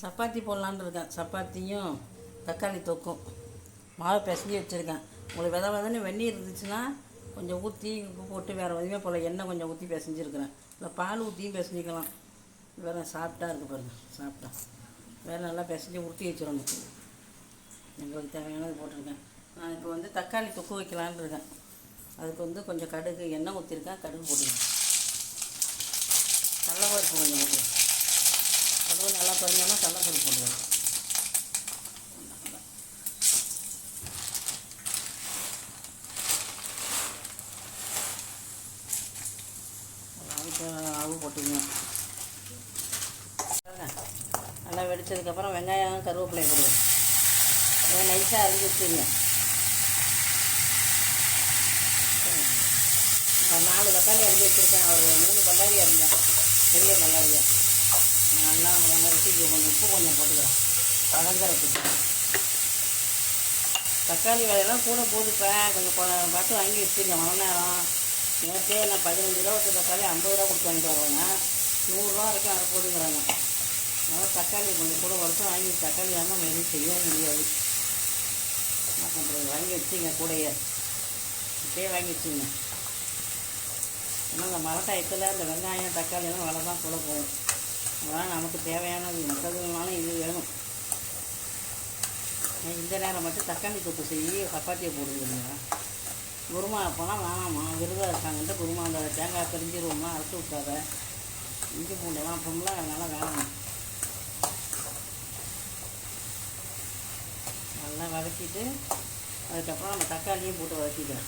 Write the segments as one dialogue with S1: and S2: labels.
S1: சப்பாத்தி போடலான்னு இருக்கேன் சப்பாத்தியும் தக்காளி தொக்கும். மாவு பிசைஞ்சு வச்சுருக்கேன். உங்களுக்கு வித விதன்னு வெந்நீர் இருந்துச்சுன்னா கொஞ்சம் ஊற்றி உப்பு போட்டு வேறு எதுவுமே போல் எண்ணெய் கொஞ்சம் ஊற்றி பிசைஞ்சிருக்கிறேன். இல்லை பால் ஊற்றியும் பிசைஞ்சிக்கலாம். வேறு சாப்பிட்டா இருக்கு பாருங்கள் சாப்பிட்டா. வேறு நல்லா பிசைஞ்சு உருட்டி வச்சிடணும். எங்களுக்கு தேவையானது போட்டிருக்கேன். நான் இப்போ வந்து தக்காளி தொக்கு வைக்கலான்னு இருக்கேன். அதுக்கு வந்து கொஞ்சம் கடுகு எண்ணெய் ஊற்றிருக்கேன் கடுகு போட்டுருக்கேன் கடலப்பருப்பு கொஞ்சம் போட்டுருக்கேன் கடுகு நல்லா பறிஞ்சோன்னா கடலப்பருப்பு போட்டுருவேன் அளவு போட்டுக்கங்க. நல்லா வெடிச்சதுக்கப்புறம் வெங்காயம் கருவேப்பிலை போடுவேன் இதை நைஸாக அரிஞ்சு வச்சுருங்க நாலு தக்காளி அரிஞ்சு வச்சுருக்கேன். ஒரு மூணு பல்லாரி அரிஞ்சேன். பெரிய பல்லாரியாக நல்லா வெங்காயத்துக்கு கொஞ்சம் உப்பு கொஞ்சம் போட்டுக்கிறோம் வதங்குறதுக்கு. தக்காளி விலையெல்லாம் கூட போட்டுப்பேன் கொஞ்சம் பார்த்து வாங்கி வச்சுருங்க. மழை நேரம். நேற்றே நான் பதினஞ்சு ரூபா வச்சு தக்காளி ஐம்பது ரூபா கொடுத்து வாங்கிட்டு வருவாங்க. நூறுரூவா வரைக்கும் அரை போட்டுக்கிறாங்க. அதனால் தக்காளி கொஞ்சம் கூட வருஷம் வாங்கி தக்காளி வாங்க எதுவும் செய்யவும் முடியாது. என்ன பண்ணுறது வாங்கி வச்சுங்க கூடையே. இப்பயே வாங்கி வச்சுங்க ஏன்னா இந்த மழை டயத்தில் இந்த வெங்காயம் தக்காளி எல்லாம் விலை தான் கூட போகும். அதனால் நமக்கு தேவையானது மற்றதுனாலும் இது வேணும். இந்த நேரம் மட்டும் தக்காளி தொப்பு செய்ய சப்பாத்தியை போடுங்க குருமா அப்போலாம் வேணாமா? விருதாக இருக்காங்கன்ட்டு குருமா அந்த தேங்காய் பிரிஞ்சிருவோமா அறுத்து விட்டாத. இஞ்சி பூண்டெல்லாம் அப்போம்லாம் அதனால் வேணாம். நல்லா வதக்கிட்டு அதுக்கப்புறம் நம்ம தக்காளியும் போட்டு வதக்கிட்டேன்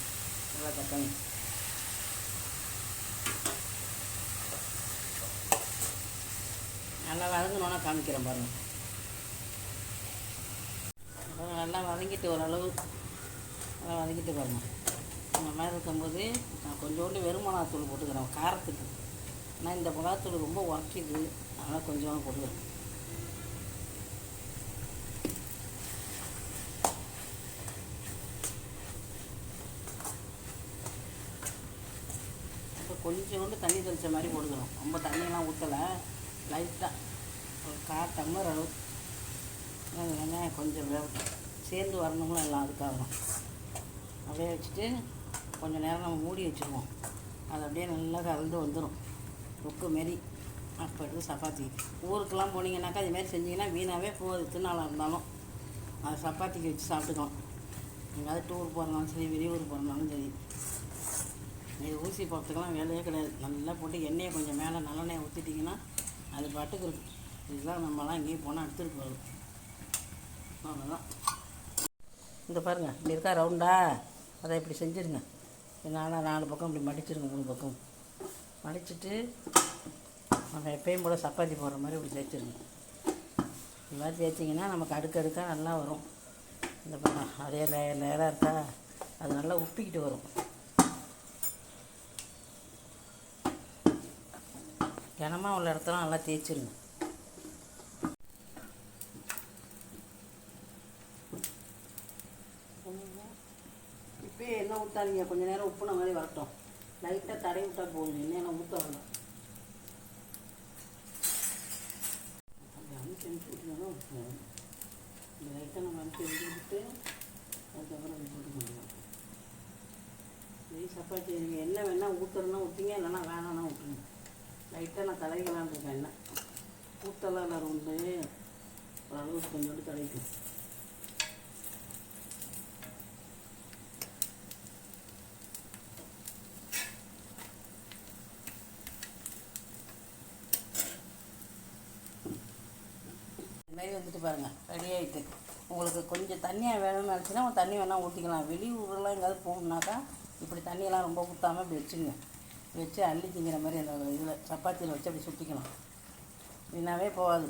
S1: நல்லா தக்காளி நல்லா வதங்கினோன்னா காமிக்கிறேன் பாருங்கள் அப்புறம் நல்லா வதங்கிட்டு ஓரளவு நல்லா வதங்கிட்டு பாருங்க. இந்த மாதிரி இருக்கும்போது நான் கொஞ்சோண்டு வெறுமனாத்தூள் போட்டுக்கிறேன் காரத்துக்கு. ஆனால் இந்த மிளகாத்தூள் ரொம்ப உரைக்கிது அதனால் கொஞ்சமாக போட்டுக்கிறேன். இப்போ கொஞ்சோண்டு தண்ணி தெளித்த மாதிரி போட்டுக்கிறோம். ரொம்ப தண்ணியெல்லாம் ஊற்றலை லைட்டாக ஒரு கால் டம்ளர் அளவு. வெங்காயம் கொஞ்சம் வேகட்டும் சேர்ந்து வரணுங்களும் எல்லாம் அதுக்காக தான் அப்படியே வச்சுட்டு கொஞ்சம் நேரம் நம்ம மூடி வச்சுருவோம். அது அப்படியே நல்லா கலந்து வந்துடும் உப்பு மாரி. அப்போ எடுத்து சப்பாத்தி. ஊருக்கெல்லாம் போனீங்கன்னாக்கா இதுமாரி செஞ்சீங்கன்னா வீணாகவே போகுது. திருநாளாக இருந்தாலும் அது சப்பாத்திக்கு வச்சு சாப்பிட்டுக்கலாம். எங்கேயாவது டூர் போகிறனாலும் சரி வெளியூர் போகிறனாலும் சரி. இது ஊசி போகிறதுக்கெல்லாம் வேலையே கிடையாது. நல்லா போட்டு எண்ணெயை கொஞ்சம் மேலே நல்லெண்ணெயை ஊற்றிட்டிங்கன்னா அது பாட்டுக்கு இருக்கும். இதெல்லாம் நம்மலாம் எங்கேயும் போனால் எடுத்துகிட்டு போகணும் அவ்வளோதான் இந்த பாருங்க இப்படி இருக்கா ரவுண்டா அதை இப்படி செஞ்சுருங்க. நாலு நாலு பக்கம் இப்படி மடிச்சிருங்க மூணு பக்கம். மடிச்சிட்டு நம்ம எப்பயும் போல் சப்பாத்தி போடுற மாதிரி இப்படி தேய்ச்சிருங்க. இந்த மாதிரி தேய்ச்சிங்கன்னா நமக்கு அடுக்கடுக்காக நல்லா வரும். இந்த பாருங்க அதே லேயர் லேயராக இருக்கா? அது நல்லா உப்பிக்கிட்டு வரும். கனமாக உள்ள இடத்தெல்லாம் நல்லா தேய்ச்சிருங்க இப்பயே எண்ணெய் ஊற்றாதீங்க கொஞ்சம் நேரம் உப்புன மாதிரி வரட்டும். லைட்டாக தடவி விட்டால் போதும். எண்ணெய் ஊற்ற வேண்டாம் அப்படி அமுக்கி அமுக்கி இந்த லைட்டாக நம்ம அனுப்பி எழுதி விட்டு அதுக்கப்புறம் அது போட்டு முடியும் சப்பாத்தி நீங்கள் என்ன வேணால் ஊற்றுறதுனா ஊற்றிங்க இல்லைன்னா வேணாம்னா விட்டுருங்க லைட்டாக நான் தடவிக்கலான்னு இருக்கேன் என்ன ஊற்றலாம் எல்லாரும் உண்டு ஓரளவுக்கு கொஞ்சோண்டு தடவிக்கும் மாதிரி வந்துட்டு பாருங்கள் ரெடி ஆகிட்டு உங்களுக்கு கொஞ்சம் தண்ணியாக வேணும்னு நினச்சின்னா உங்கள் தண்ணி வேணால் ஊற்றிக்கலாம் வெளியூர்லாம் எங்கேயாவது போகணுன்னாக்கா இப்படி தண்ணியெல்லாம் ரொம்ப ஊற்றாமல் இப்படி வச்சுங்க வச்சு அள்ளி திங்கிற மாதிரி அந்த இதில் சப்பாத்தியில் வச்சு அப்படி சுற்றிக்கலாம் வீணாவே போகாது.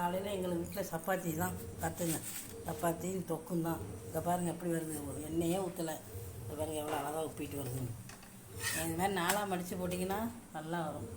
S1: காலையில் எங்கள் வீட்டில் சப்பாத்தி தான். கற்றுங்க சப்பாத்தியும் தொக்கும் தான். இதை பாருங்கள் எப்படி வருது. ஒரு எண்ணெயே ஊற்றலை இது எவ்வளோ அழகாக உப்பிட்டு வருதுன்னு. இந்த மாதிரி நாளாக மடித்து போட்டிங்கன்னா நல்லா வரும்.